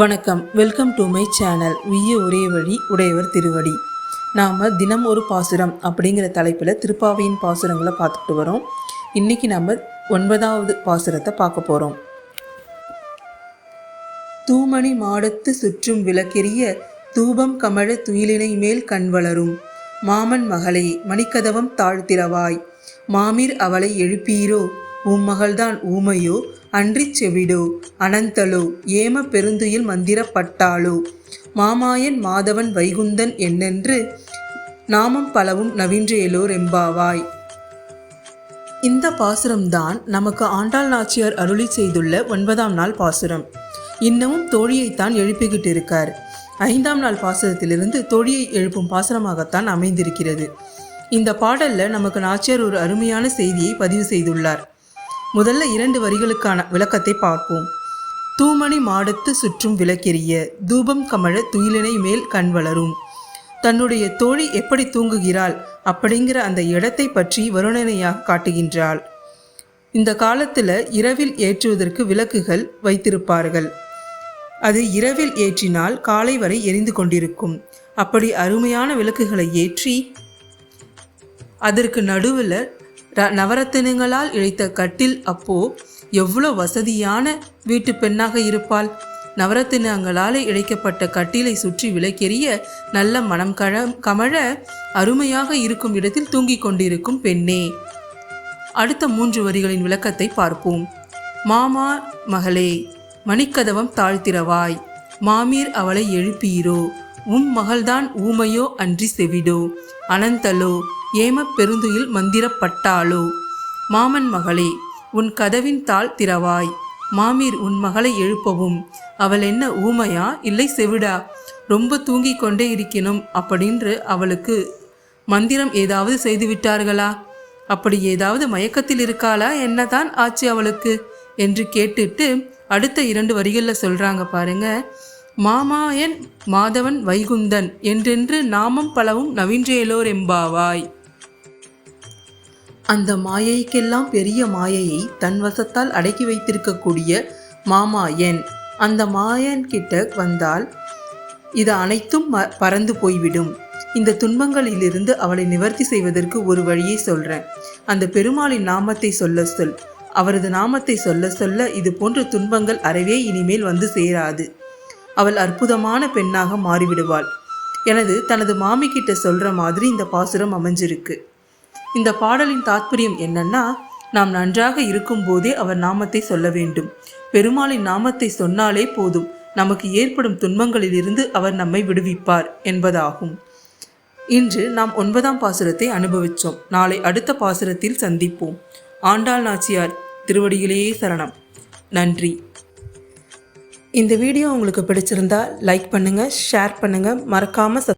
வணக்கம். Welcome to my channel உய்ய ஒரே வழி உடையவர் திருவடி. நாம் தினம் ஒரு பாசுரம் அப்படிங்கிற தலைப்பில் திருப்பாவையின் பாசுரங்களை பார்த்துட்டு வரோம். இன்றைக்கி நம்ம ஒன்பதாவது பாசுரத்தை பார்க்க போகிறோம் தூமணி மாடத்து சுற்றும் விளக்கெரிய தூபம் கமழ துயிலினை மேல் கண் வளரும். மாமன் மகளே மணிக்கதவம் தாழ்த்திரவாய் மாமீர் அவளை எழுப்பீரோ? உம் மகள்தான் ஊமையோ? அன்றிச் செவிடோ அனந்தலோ ஏம பெருந்துயில் மந்திரப்பட்டாளோ. மாமாயன் மாதவன் வைகுந்தன் என்னென்று நாமம் பலவும் நவீன்றேலோர் எம்பாவாய் இந்த பாசுரம்தான் நமக்கு ஆண்டாள் நாச்சியார் அருளி செய்துள்ள ஒன்பதாம் நாள் பாசுரம். இன்னமும் தோழியைத்தான் எழுப்பிக்கிட்டு இருக்கார் ஐந்தாம் நாள் பாசுரத்திலிருந்து தோழியை எழுப்பும் பாசுரமாகத்தான் அமைந்திருக்கிறது. இந்த பாடல்ல நமக்கு நாச்சியார் ஒரு அருமையான செய்தியை பதிவு செய்துள்ளார். முதல்ல இரண்டு வரிகளுக்கான விளக்கத்தை பார்ப்போம். தூமணி மாடத்து சுற்றும் விளக்கெரிய தூபம் கமழ துயிலினை மேல் கண் வளரும். தன்னுடைய தோழி எப்படி தூங்குகிறாள் அப்படிங்கிற அந்த இடத்தை பற்றி வருணனையாக காட்டுகின்றாள். இந்த காலத்தில் இரவில் ஏற்றுவதற்கு விளக்குகள் வைத்திருப்பார்கள். அது இரவில் ஏற்றினால் காலை வரை எரிந்து கொண்டிருக்கும். அப்படி அருமையான விளக்குகளை ஏற்றி அதற்கு நடுவில் நவரத்தினங்களால் இழைத்த கட்டில் அப்போ எவ்வளோ வசதியான வீட்டு பெண்ணாக இருப்பாள்? நவரத்தினங்களால் இழைக்கப்பட்ட கட்டிலை சுற்றி விளக்கெறிய நல்ல மனம் கழ கமழ அருமையாக இருக்கும் இடத்தில் தூங்கிக் கொண்டிருக்கும் பெண்ணே. அடுத்த மூன்று வரிகளின் விளக்கத்தை பார்ப்போம். மாமா மகளே மணிக்கதவம் தாழ்த்திரவாய் மாமீர் அவளை எழுப்பீரோ? உம் மகள்தான் ஊமையோ அன்றி செவிடோ? அனந்தலோ ஏமப் பெருந்துயில் மந்திரப்பட்டாளோ? மாமன் மகளே உன் கதவின் தாள் திறவாய். மாமீர் உன் மகளை எழுப்பவும். அவள் என்ன ஊமையா? இல்லை செவிடா. ரொம்ப தூங்கிக் கொண்டே இருக்கணும் அப்படின்று அவளுக்கு மந்திரம் ஏதாவது செய்து விட்டார்களா? அப்படி ஏதாவது மயக்கத்தில் இருக்காளா? என்னதான் ஆச்சு அவளுக்கு? என்று கேட்டுட்டு அடுத்த இரண்டு வரிகளில் சொல்றாங்க பாருங்க. மாமாயன் மாதவன் வைகுந்தன் என்றென்று நாமம் பலவும் நவீன்றேலோர் எம்பாவாய். அந்த மாயைக்கெல்லாம் பெரிய மாயையை தன் வசத்தால் அடக்கி வைத்திருக்கக்கூடிய மாமாயன் அந்த மாயன் கிட்ட வந்தால் இது அனைத்தும் ம- பறந்து போய்விடும். இந்த துன்பங்களிலிருந்து அவளை நிவர்த்தி செய்வதற்கு ஒரு வழியை சொல்றேன். அந்த பெருமாளின் நாமத்தை சொல்ல சொல். அவரது நாமத்தை சொல்ல சொல்ல இது போன்ற துன்பங்கள் அறவே இனிமேல் வந்து சேராது. அவள் அற்புதமான பெண்ணாக மாறிவிடுவாள். எனது தனது மாமி கிட்ட சொல்ற மாதிரி இந்த பாசுரம் அமைஞ்சிருக்கு. இந்த பாடலின் தாத்பரியம் என்னன்னா நாம் நன்றாக இருக்கும்போதே அவர் நாமத்தை சொல்ல வேண்டும். பெருமாளின் நாமத்தை சொன்னாலே போதும். நமக்கு ஏற்படும் துன்பங்களிலிருந்து அவர் நம்மை விடுவிப்பார் என்பதாகும். இன்று நாம் ஒன்பதாம் பாசுரத்தை அனுபவித்தோம் நாளை அடுத்த பாசுரத்தில் சந்திப்போம். ஆண்டாள் நாச்சியார் திருவடியிலேயே சரணம். நன்றி. இந்த வீடியோ உங்களுக்கு பிடிச்சிருந்தா லைக் பண்ணுங்கள் ஷேர் பண்ணுங்கள் மறக்காமல்